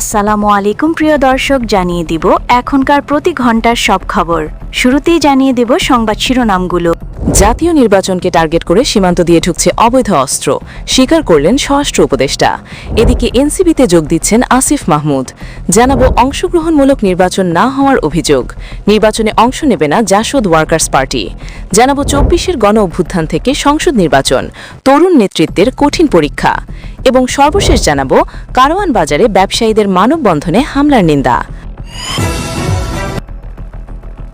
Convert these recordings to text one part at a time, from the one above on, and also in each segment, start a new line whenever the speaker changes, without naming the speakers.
আসসালামু আলাইকুম প্রিয় দর্শক, জানিয়ে দিব এখনকার প্রতি ঘণ্টার সব খবর। শুরুতেই জানিয়ে দেব সংবাদ শিরোনামগুলো।
জাতীয় নির্বাচনকে টার্গেট করে সীমান্ত দিয়ে ঢুকছে অবৈধ অস্ত্র। স্বীকার করলেন স্বরাষ্ট্র উপদেষ্টা। এদিকে এনসিবিতে যোগ দিচ্ছেন আসিফ মাহমুদ। জানাব অংশগ্রহণমূলক নির্বাচন না হওয়ার অভিযোগ। নির্বাচনে অংশ নেবে না জাসদ ওয়ার্কার্স পার্টি। জানাব চব্বিশের গণ অভ্যুত্থান থেকে সংসদ নির্বাচন। তরুণ নেতৃত্বের কঠিন পরীক্ষা। এবং সর্বশেষ জানাব, কারওয়ান বাজারে ব্যবসায়ীদের মানববন্ধনে হামলার নিন্দা।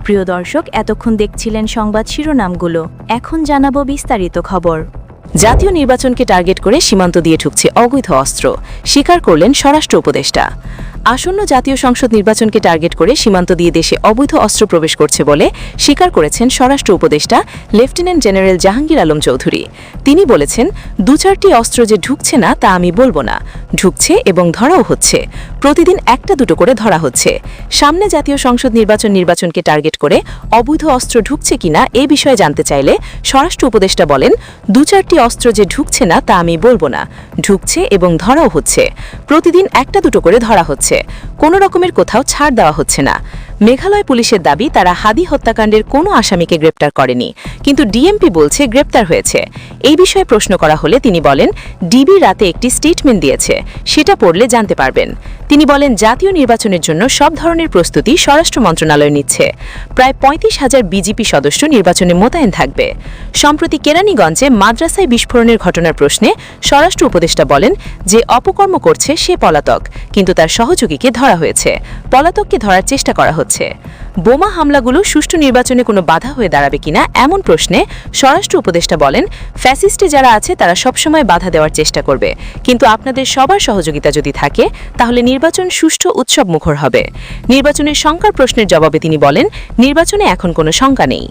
প্রিয় দর্শক, এতক্ষণ দেখছিলেন সংবাদ শিরোনামগুলো। এখন জানাব বিস্তারিত খবর।
জাতীয় নির্বাচনকে টার্গেট করে সীমান্ত দিয়ে ঢুকছে অবৈধ অস্ত্র, স্বীকার করলেন স্বরাষ্ট্র উপদেষ্টা। আসন্ন জাতীয় সংসদ নির্বাচনকে টার্গেট করে সীমান্ত দিয়ে দেশে অবৈধ অস্ত্র প্রবেশ করছে বলে স্বীকার করেছেন স্বরাষ্ট্র উপদেষ্টা লেফটেন্যান্ট জেনারেল জাহাঙ্গীর আলম চৌধুরী। তিনি বলেছেন, দু চারটি অস্ত্র যে ঢুকছে না তা আমি বলব না। ঢুকছে এবং ধরাও হচ্ছে। প্রতিদিন একটা দুটো করে ধরা হচ্ছে। সামনে জাতীয় সংসদ নির্বাচন নির্বাচনকে টার্গেট করে অবৈধ অস্ত্র ঢুকছে কিনা এ বিষয়ে জানতে চাইলে স্বরাষ্ট্র উপদেষ্টা বলেন, দু চারটি অস্ত্র যে ঢুকছে না তা আমি বলব না। ঢুকছে এবং ধরাও হচ্ছে। প্রতিদিন একটা দুটো করে ধরা হচ্ছে। কোনো রকমের কোথাও ছাড় দেওয়া হচ্ছে না। মেঘালয় পুলিশের দাবি, তারা হাদি হত্যাকাণ্ডের কোনো আসামিকে গ্রেপ্তার করেনি। কিন্তু ডিএমপি বলছে গ্রেপ্তার হয়েছে। এই বিষয়ে প্রশ্ন করা হলে তিনি বলেন, ডিবি রাতে একটি স্টেটমেন্ট দিয়েছে, সেটা পড়লে জানতে পারবেন। তিনি বলেন, জাতীয় নির্বাচনের জন্য সব ধরনের প্রস্তুতি স্বরাষ্ট্র মন্ত্রণালয় নিচ্ছে। প্রায় পঁয়ত্রিশ হাজার বিজেপি সদস্য নির্বাচনে মোতায়েন থাকবে। সম্প্রতি কেরানীগঞ্জে মাদ্রাসায় বিস্ফোরণের ঘটনার প্রশ্নে স্বরাষ্ট্র উপদেষ্টা বলেন যে, অপকর্ম করছে সে পলাতক, কিন্তু তার সহযোগীকে ধরা হয়েছে। পলাতককে ধরার চেষ্টা করা হচ্ছে। বোমা হামলাগুলো সুষ্ঠু নির্বাচনে কোনো বাধা হয়ে দাঁড়াবে কিনা এমন প্রশ্নে স্বরাষ্ট্র উপদেষ্টা বলেন, ফ্যাসিস্টে যারা আছে তারা সবসময় বাধা দেওয়ার চেষ্টা করবে। কিন্তু আপনাদের সবার সহযোগিতা যদি থাকে, তাহলে নির্বাচন সুষ্ঠু উৎসব মুখর হবে। নির্বাচনের শঙ্কার প্রশ্নের জবাবে তিনি বলেন, নির্বাচনে এখন কোনো শঙ্কা নেই।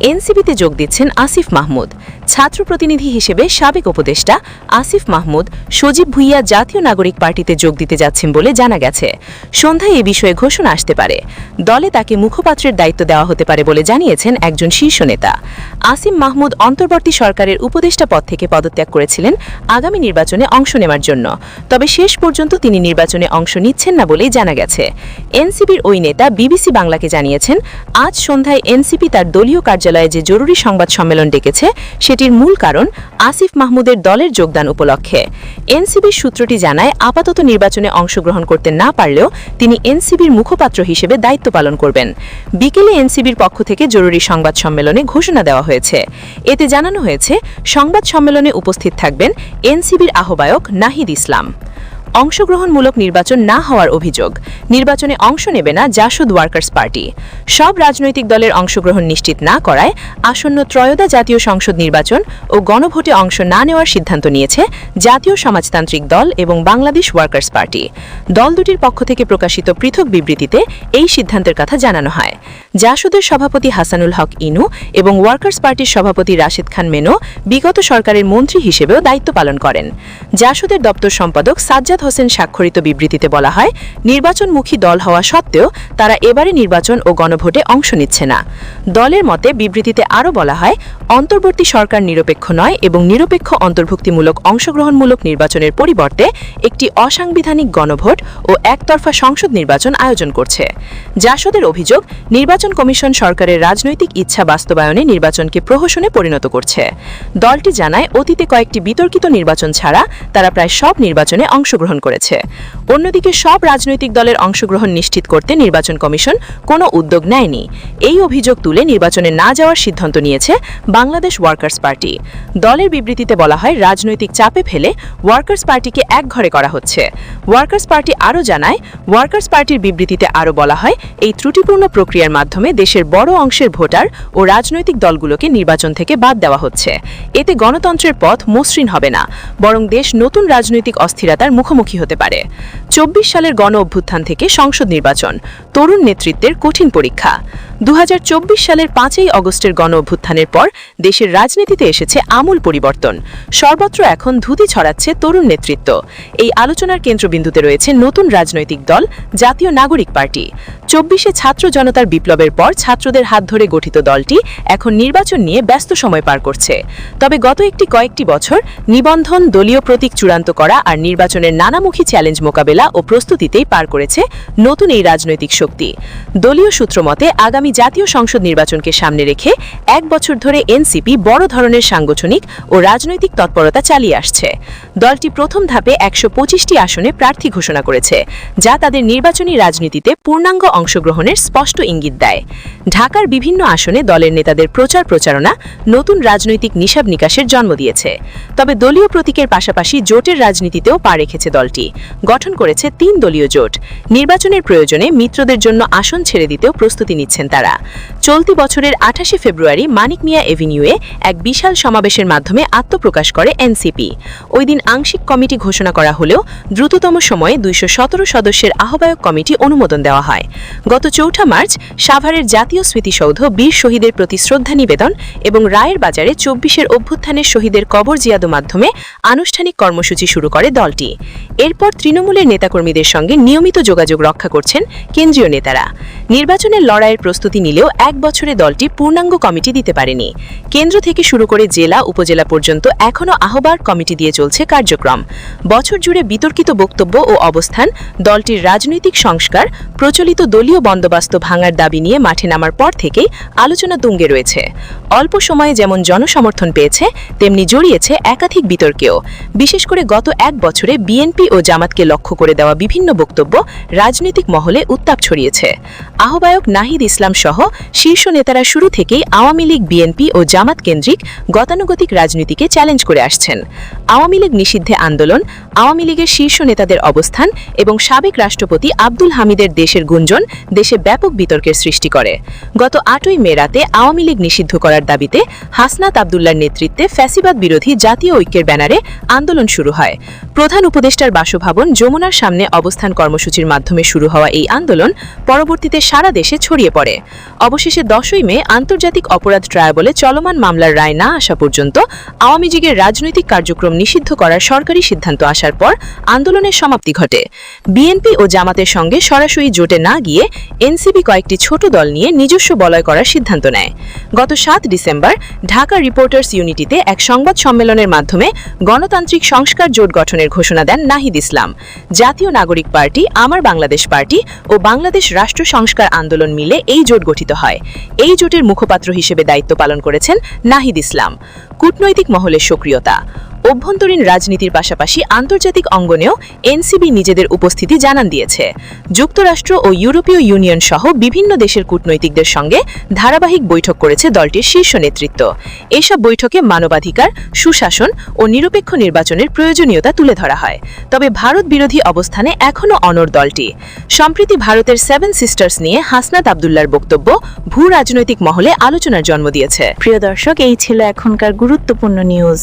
এনসিবিতে যোগ দিচ্ছেন আসিফ মাহমুদ। ছাত্র প্রতিনিধি হিসেবে সাবেক উপদেষ্টা আসিফ মাহমুদ সজীব ভুইয়া জাতীয় নাগরিক পার্টিতে যোগ দিতে যাচ্ছেন বলে জানা গেছে। সন্ধ্যায় এ বিষয়ে ঘোষণা আসতে পারে। দলে তাকে মুখপাত্রের দায়িত্ব দেওয়া হতে পারে বলে জানিয়েছেন একজন শীর্ষ নেতা। আসিম মাহমুদ অন্তর্বর্তী সরকারের উপদেষ্টা পদ থেকে পদত্যাগ করেছিলেন আগামী নির্বাচনে অংশ নেওয়ার জন্য। তবে শেষ পর্যন্ত তিনি নির্বাচনে অংশ নিচ্ছেন না বলেই জানা গেছে। এনসিপির ওই নেতা বিবিসি বাংলাকে জানিয়েছেন, আজ সন্ধ্যায় এনসিপি তার দলীয় কার্যালয়ে যে জরুরি সংবাদ সম্মেলন ডেকেছে, সেটির মূল কারণ আসিফ মাহমুদের দলের যোগদান উপলক্ষে। এনসিবির সূত্রটি জানায়, আপাতত নির্বাচনে অংশগ্রহণ করতে না পারলেও তিনি এনসিবির মুখপাত্র হিসেবে দায়িত্ব পালন করবেন। বিকেলে এনসিবির পক্ষ থেকে জরুরি সংবাদ সম্মেলনে ঘোষণা দেওয়া হয়েছে। এতে জানানো হয়েছে, সংবাদ সম্মেলনে উপস্থিত থাকবেন এনসিবির আহ্বায়ক নাহিদ ইসলাম। অংশগ্রহণমূলক নির্বাচন না হওয়ার অভিযোগ। নির্বাচনে অংশ নেবে না জাসদ ওয়ার্কার্স পার্টি। সব রাজনৈতিক দলের অংশগ্রহণ নিশ্চিত না করায় আসন্ন ত্রয়োদা জাতীয় সংসদ নির্বাচন ও গণভোটে অংশ না নেওয়ার সিদ্ধান্ত নিয়েছে জাতীয় সমাজতান্ত্রিক দল এবং বাংলাদেশ ওয়ার্কার্স পার্টি। দল দুটির পক্ষ থেকে প্রকাশিত পৃথক বিবৃতিতে এই সিদ্ধান্তের কথা জানানো হয়। জাসুদের সভাপতি হাসানুল হক ইনু এবং ওয়ার্কার্স পার্টির সভাপতি রাশেদ খান মেনো বিগত সরকারের মন্ত্রী হিসেবেও দায়িত্ব পালন করেন। জাসুদের দপ্তর সম্পাদক সাজ্জাদ হোসেন স্বাক্ষরিত বিবৃতিতে বলা হয়, নির্বাচনমুখী দল হওয়া সত্ত্বেও তারা এবারে নির্বাচন ও গণভোটে অংশ নিচ্ছে না। দলের মতে বিবৃতিতে আরও বলা হয় অন্তর্বর্তী সরকার নিরপেক্ষ নয় এবং নিরপেক্ষ অন্তর্ভুক্তিমূলক অংশগ্রহণমূলক নির্বাচনের পরিবর্তে একটি অসাংবিধানিক গণভোট ও একতরফা সংসদ নির্বাচন আয়োজন করছে। জাসদের অভিযোগ, নির্বাচন কমিশন সরকারের রাজনৈতিক ইচ্ছা বাস্তবায়নে নির্বাচনকে প্রহসনে পরিণত করছে। দলটি জানায়, অতীতে কয়েকটি বিতর্কিত নির্বাচন ছাড়া তারা প্রায় সব নির্বাচনে অংশগ্রহণ করেছে। অন্যদিকে সব রাজনৈতিক দলের অংশগ্রহণ নিশ্চিত করতে নির্বাচন কমিশন কোনো উদ্যোগ নেয়নি। এই অভিযোগ তুলে নির্বাচনে না যাওয়ার সিদ্ধান্ত নিয়েছে বাংলাদেশ ওয়ার্কার্স পার্টি। দলের বিবৃতিতে বলা হয়, রাজনৈতিক চাপে ফেলে ওয়ার্কার্স পার্টিকে একঘরে করা হচ্ছে। ওয়ার্কার্স পার্টি আরও জানায়, ওয়ার্কার্স পার্টির বিবৃতিতে আরও বলা হয়, এই ত্রুটিপূর্ণ প্রক্রিয়ার মাধ্যমে দেশের বড় অংশের ভোটার ও রাজনৈতিক দলগুলোকে নির্বাচন থেকে বাদ দেওয়া হচ্ছে। এতে গণতন্ত্রের পথ মসৃণ হবে না, বরং দেশ নতুন রাজনৈতিক অস্থিরতার মুখোমুখি হতে পারে। চব্বিশ সালের গণ অভ্যুত্থান থেকে সংসদ নির্বাচন, তরুণ নেতৃত্বের কঠিন পরীক্ষা। দু হাজার চব্বিশ সালের পাঁচই অগস্টের গণ অভ্যুত্থানের পর দেশের রাজনীতিতে এসেছে আমূল পরিবর্তন। সর্বত্র এখন ধুতি ছড়াচ্ছে তরুণ নেতৃত্ব। এই আলোচনার কেন্দ্রবিন্দুতে রয়েছে নতুন রাজনৈতিক দল, জাতীয় নাগরিক পার্টি। চব্বিশে ছাত্র জনতার বিপ্লবের পর ছাত্রদের হাত ধরে গঠিত দলটি এখন নির্বাচন নিয়ে ব্যস্ত সময় পার করছে। তবে গত একটি কয়েকটি বছর নিবন্ধন, দলীয় প্রতীক চূড়ান্ত করা আর নির্বাচনের নানামুখী চ্যালেঞ্জ মোকাবেলা ও প্রস্তুতিতেই পার করেছে নতুন এই রাজনৈতিক শক্তি। দলীয় সূত্র মতে, আগামী জাতীয় সংসদ নির্বাচনকে সামনে রেখে এক বছর ধরে এনসিপি বড় ধরনের সাংগঠনিক ও রাজনৈতিক তৎপরতা চালিয়ে আসছে। দলটি প্রথম ধাপে একশো পঁচিশটি আসনে প্রার্থী ঘোষণা করেছে, যা তাদের নির্বাচনী রাজনীতিতে পূর্ণাঙ্গ অংশগ্রহণের স্পষ্ট ইঙ্গিত দেয়। ঢাকার বিভিন্ন আসনে দলের নেতাদের প্রচার প্রচারণা নতুন রাজনৈতিক নিশাব নিকাশের জন্ম দিয়েছে। তবে দলীয় প্রতীকের পাশাপাশি জোটের রাজনীতিতেও পা রেখেছে দলটি। গঠন করেছে তিন দলীয় জোট। নির্বাচনের প্রয়োজনে মিত্রদের জন্য আসন ছেড়ে দিতেও প্রস্তুতি নিচ্ছেন তারা। চলতি বছরের আঠাশে ফেব্রুয়ারি মানিক মিয়া এভিনিউয়ে এক বিশাল সমাবেশের মাধ্যমে আত্মপ্রকাশ করে এনসিপি। ওই দিন আংশিক কমিটি ঘোষণা করা হলেও দ্রুততম সময়ে দুইশো সদস্যের আহ্বায়ক কমিটি অনুমোদন দেওয়া হয়। গত চৌঠা মার্চ সাভারের জাতীয় স্মৃতিসৌধ বীর শহীদের প্রতি শ্রদ্ধা নিবেদন এবং রায়ের বাজারে চব্বিশের অভ্যুত্থানের শহীদের কবর জিয়াদু মাধ্যমে আনুষ্ঠানিক কর্মসূচি শুরু করে দলটি। এরপর তৃণমূলের নেতাকর্মীদের সঙ্গে নিয়মিত যোগাযোগ রক্ষা করছেন কেন্দ্রীয় নেতারা। নির্বাচনের লড়াইয়ের প্রস্তুতি নিলেও এক বছরে দলটি পূর্ণাঙ্গ কমিটি দিতে পারেনি। কেন্দ্র থেকে শুরু করে জেলা, উপজেলা পর্যন্ত এখনও আহ্বায়ক কমিটি দিয়ে চলছে কার্যক্রম। বছর জুড়ে বিতর্কিত বক্তব্য ও অবস্থান, দলটির রাজনৈতিক সংস্কার, প্রচলিত দলীয় বন্দোবস্ত ভাঙার দাবি নিয়ে মাঠে নামার পর থেকেই আলোচনা তুঙ্গে রয়েছে। অল্প সময়ে যেমন জনসমর্থন পেয়েছে, তেমনি জড়িয়েছে একাধিক বিতর্কেও। বিশেষ করে গত এক বছরে বিএনপি ও জামাতকে লক্ষ্য করে দেওয়া বিভিন্ন বক্তব্য রাজনৈতিক মহলে উত্তাপ ছড়িয়েছে। আহ্বায়ক নাহিদ ইসলাম সহ শীর্ষ নেতারা শুরু থেকেই আওয়ামী লীগ, বিএনপি ও জামাত কেন্দ্রিক গতানুগতিক রাজনীতিকে চ্যালেঞ্জ করে আসছেন। আওয়ামী লীগ নিষিদ্ধে আন্দোলন, আওয়ামী লীগের শীর্ষ নেতাদের অবস্থান এবং সাবেক রাষ্ট্রপতি আব্দুল হামিদের দেশের গুঞ্জন দেশে ব্যাপক বিতর্কের সৃষ্টি করে। গত আটই মে রাতে আওয়ামী লীগ নিষিদ্ধ করার দাবিতে হাসনাত আবদুল্লার নেতৃত্বে ফ্যাসিবাদ বিরোধী জাতীয় ঐক্যের ব্যানারে আন্দোলন শুরু হয়। প্রধান উপদেষ্টার বাসভবন যমুনার সামনে অবস্থান কর্মসূচির মাধ্যমে শুরু হওয়া এই আন্দোলন পরবর্তীতে সারা দেশে ছড়িয়ে পড়ে। অবশেষে দশই মে আন্তর্জাতিক অপরাধ ট্রায়াবলে চলমান মামলার রায় না আসা পর্যন্ত আওয়ামী লীগের রাজনৈতিক কার্যক্রম নিষিদ্ধ করার সরকারি সিদ্ধান্ত আসার পর আন্দোলনের সমাপ্তি ঘটে। বিএনপি ও জামাতের সঙ্গে সরাসরি জোটে না গিয়ে এনসিপি কয়েকটি ছোট দল নিয়ে নিজস্ব বলয় করার সিদ্ধান্ত নেয়। গত সাত ডিসেম্বর ঢাকা রিপোর্টার্স ইউনিটিতে এক সংবাদ সম্মেলনের মাধ্যমে গণতান্ত্রিক সংস্কার জোট গঠনের ঘোষণা দেন নাহিদ ইসলাম। জাতীয় নাগরিক পার্টি, আমার বাংলাদেশ পার্টি ও বাংলাদেশ রাষ্ট্র সংস্কার আন্দোলন মিলে এই জোট গঠিত হয়। এই জোটের মুখপাত্র হিসেবে দায়িত্ব পালন করেছেন নাহিদ ইসলাম। কূটনৈতিক মহলের সক্রিয়তা। অভ্যন্তরীণ রাজনীতির পাশাপাশি আন্তর্জাতিক অঙ্গনেও এনসিবি নিজেদের উপস্থিতি জানান দিয়েছে। যুক্তরাষ্ট্র ও ইউরোপীয় ইউনিয়ন সহ বিভিন্ন দেশের কূটনৈতিকদের সঙ্গে ধারাবাহিক বৈঠক করেছে দলটির শীর্ষ নেতৃত্ব। এসব বৈঠকে মানবাধিকার, সুশাসন ও নিরপেক্ষ নির্বাচনের প্রয়োজনীয়তা তুলে ধরা হয়। তবে ভারত বিরোধী অবস্থানে এখনও অনর দলটি। সম্প্রতি ভারতের সেভেন সিস্টার্স নিয়ে হাসনাত আবদুল্লার বক্তব্য ভূ রাজনৈতিক মহলে আলোচনার জন্ম দিয়েছে।
প্রিয় দর্শক, এই ছিল এখনকার গুরুত্বপূর্ণ নিউজ।